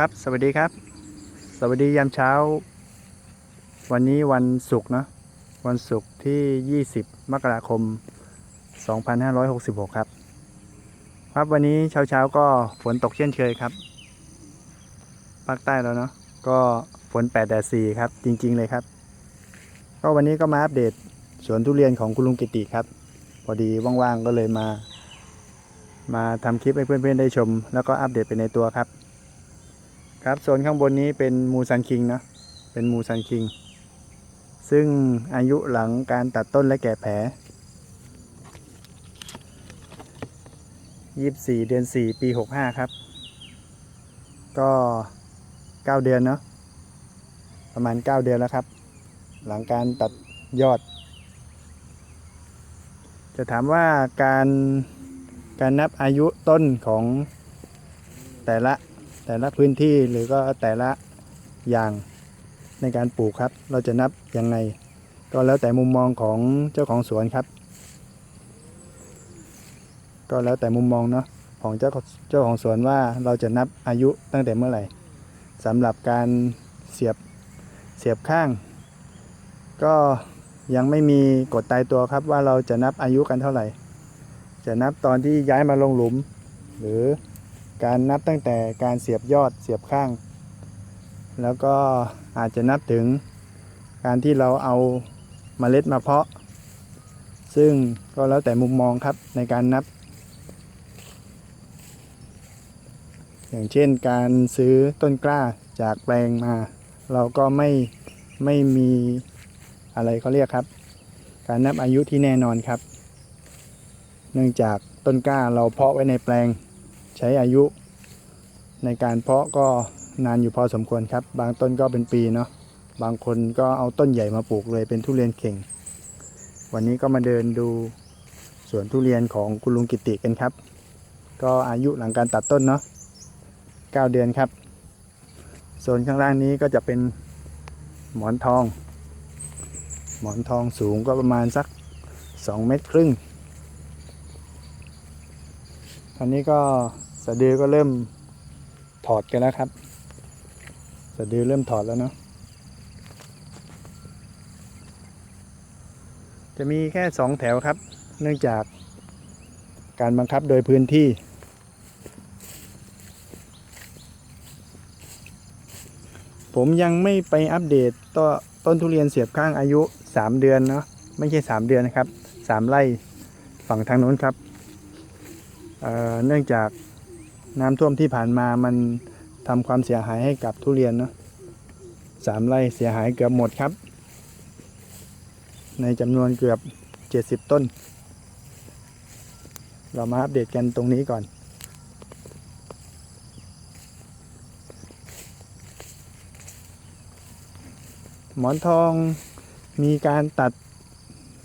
ครับ สวัสดีครับ สวัสดียามเช้า วันนี้วันศุกร์เนอะวันศุกร์ที่ 20 มกราคม 2566 ครับ ครับวันนี้เช้าเช้าก็ฝนตกเช่นเคยครับภาคใต้แล้วเนาะก็ฝน8แดด4ครับ จริง ๆ เลยครับ ก็วันนี้ก็มาอัปเดตสวนทุเรียนของคุณลุงกิติครับ พอดีว่างๆก็เลยมา มาทำคลิปให้เพื่อนๆได้ชม แล้วก็อัปเดตไปในตัวครับ ครับโซนข้างบนนี้เป็นมูซันคิงนะเป็นมูซันคิง ซึ่งอายุหลังการตัดต้นและแก่แผล24เดือน4ปี65ครับ ก็9เดือนเนาะประมาณ9เดือนแล้วครับ หลังการตัดยอด จะถามว่าการการนับอายุต้นของแต่ละ แต่ละพื้นที่หรือก็แต่ละอย่างในการปลูกครับ เราจะนับยังไง ก็แล้วแต่มุมมองของเจ้าของสวนครับ ก็แล้วแต่มุมมองเนาะของเจ้าเจ้าของสวนว่าเราจะนับอายุตั้งแต่เมื่อไหร่สำหรับการเสียบเสียบข้าง ก็ยังไม่มีกฎตายตัวครับว่าเราจะนับอายุกันเท่าไหร่ จะนับตอนที่ย้ายมาลงหลุม หรือ การนับตั้งแต่การเสียบยอดเสียบข้าง แล้วก็อาจจะนับถึงการที่เราเอาเมล็ดมาเพาะ ซึ่งก็แล้วแต่มุมมองครับในการนับ อย่างเช่นการซื้อต้นกล้าจากแปลงมา เราก็ไม่ไม่มีอะไรเขาเรียกครับ การนับอายุที่แน่นอนครับ เนื่องจากต้นกล้าเราเพาะไว้ในแปลง ใช้อายุในการเพาะก็นานอยู่พอสมควรครับ บางต้นก็เป็นปีเนาะบางคนก็เอาต้นใหญ่มาปลูกเลยเป็นทุเรียนเข่ง วันนี้ก็มาเดินดูสวนทุเรียนของคุณลุงกิติกันครับ ก็อายุหลังการตัดต้นเนาะ9เดือนครับโซนข้างล่างนี้ก็จะเป็นหมอนทอง หมอนทองสูงก็ประมาณสัก 2 เมตรครึ่ง ตอนนี้ก็สะดือก็เริ่มถอดกันแล้วครับ สะดือเริ่มถอดแล้วเนาะจะมีแค่สองแถวครับ เนื่องจากการบังคับโดยพื้นที่ ผมยังไม่ไปอัปเดตต้นต้นทุเรียนเสียบข้างอายุ 3 เดือนเนาะไม่ใช่ 3 เดือนนะครับ 3 ไร่ฝั่งทางโน้นครับ เเนื่องจากน้ำท่วมที่ผ่านมามันทำความเสียหายให้กับทุเรียนเนาะสามไร่เสียหายเกือบหมดครับ ในจำนวนเกือบ 70 ต้น เรามาอัปเดตกันตรงนี้ก่อน หมอนทองมีการตัด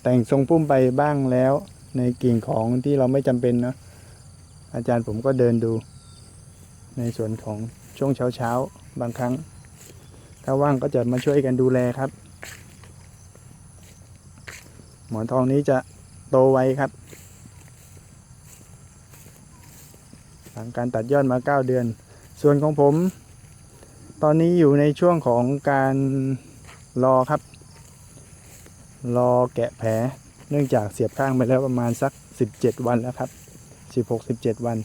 แต่งทรงพุ่มไปบ้างแล้วในกิ่งของที่เราไม่จำเป็นเนาะ อาจารย์ผมก็เดินดูในส่วนของช่วงเช้าเช้าๆ บางครั้ง ถ้าว่างก็จะมาช่วยกันดูแลครับ หมอนทองนี้จะโตไวครับ หลังการตัดยอดมา 9 เดือน ส่วนของผม ตอนนี้อยู่ในช่วงของการรอครับ รอแกะแผล เนื่องจากเสียบข้างไปแล้วประมาณสัก 17 วันแล้วครับ สิบหกสิบเจ็ดวัน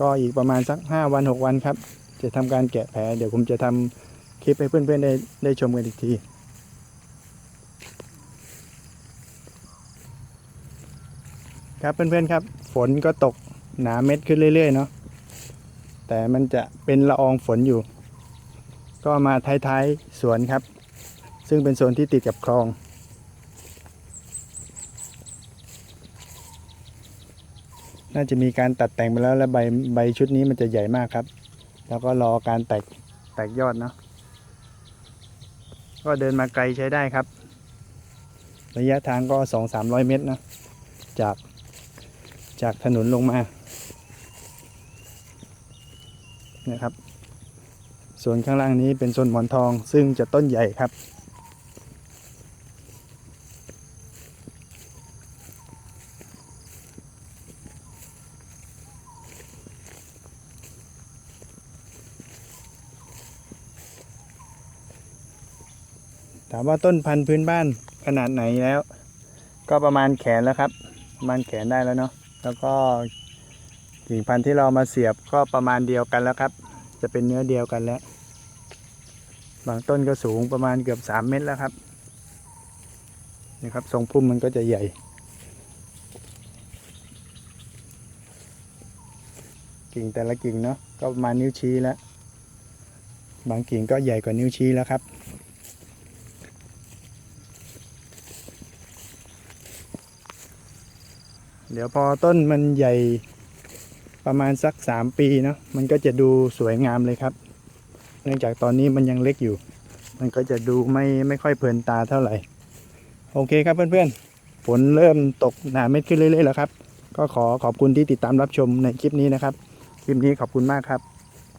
ก็อีกประมาณสักห้าวันหกวันครับ จะทำการแกะแผลเดี๋ยวผมจะทำคลิปให้เพื่อนๆได้ได้ชมกันอีกทีครับเพื่อนๆครับ ฝนก็ตกหนาเม็ดขึ้นเรื่อยๆเนาะแต่มันจะเป็นละอองฝนอยู่ ก็มาท้ายๆสวนครับ ซึ่งเป็นโซนที่ติดกับคลอง น่าจะมีการตัดแต่งไปแล้วและใบใบชุดนี้มันจะใหญ่มากครับ แล้วก็รอการแตกแตกยอดเนาะก็เดินมาไกลใช้ได้ครับ ระยะทางก็สองสามร้อยเมตรนะ จากจากถนนลงมานะครับ ส่วนข้างล่างนี้เป็นโซนหมอนทองซึ่งจะต้นใหญ่ครับ ถามว่าต้นพันธุ์พื้นบ้านขนาดไหนแล้ว ก็ประมาณแขนแล้วครับ ประมาณแขนได้แล้วเนาะแล้วก็กิ่งพันธุ์ที่เรามาเสียบก็ประมาณเดียวกันแล้วครับ จะเป็นเนื้อเดียวกันแล้ว บางต้นก็สูงประมาณเกือบสามเมตรแล้วครับนี่ครับทรงพุ่มมันก็จะใหญ่กิ่งแต่ละกิ่งเนาะก็ประมาณนิ้วชี้แล้ว บางกิ่งก็ใหญ่กว่านิ้วชี้แล้วครับ เดี๋ยวพอต้นมันใหญ่ประมาณสักสามปีเนาะมันก็จะดูสวยงามเลยครับ เนื่องจากตอนนี้มันยังเล็กอยู่ มันก็จะดูไม่ไม่ค่อยเพลินตาเท่าไหร่ โอเคครับเพื่อนๆฝนเริ่มตกหนาเม็ดขึ้นเรื่อยๆแล้วครับ ก็ขอขอบคุณที่ติดตามรับชมในคลิปนี้นะครับ คลิปนี้ขอบคุณมากครับ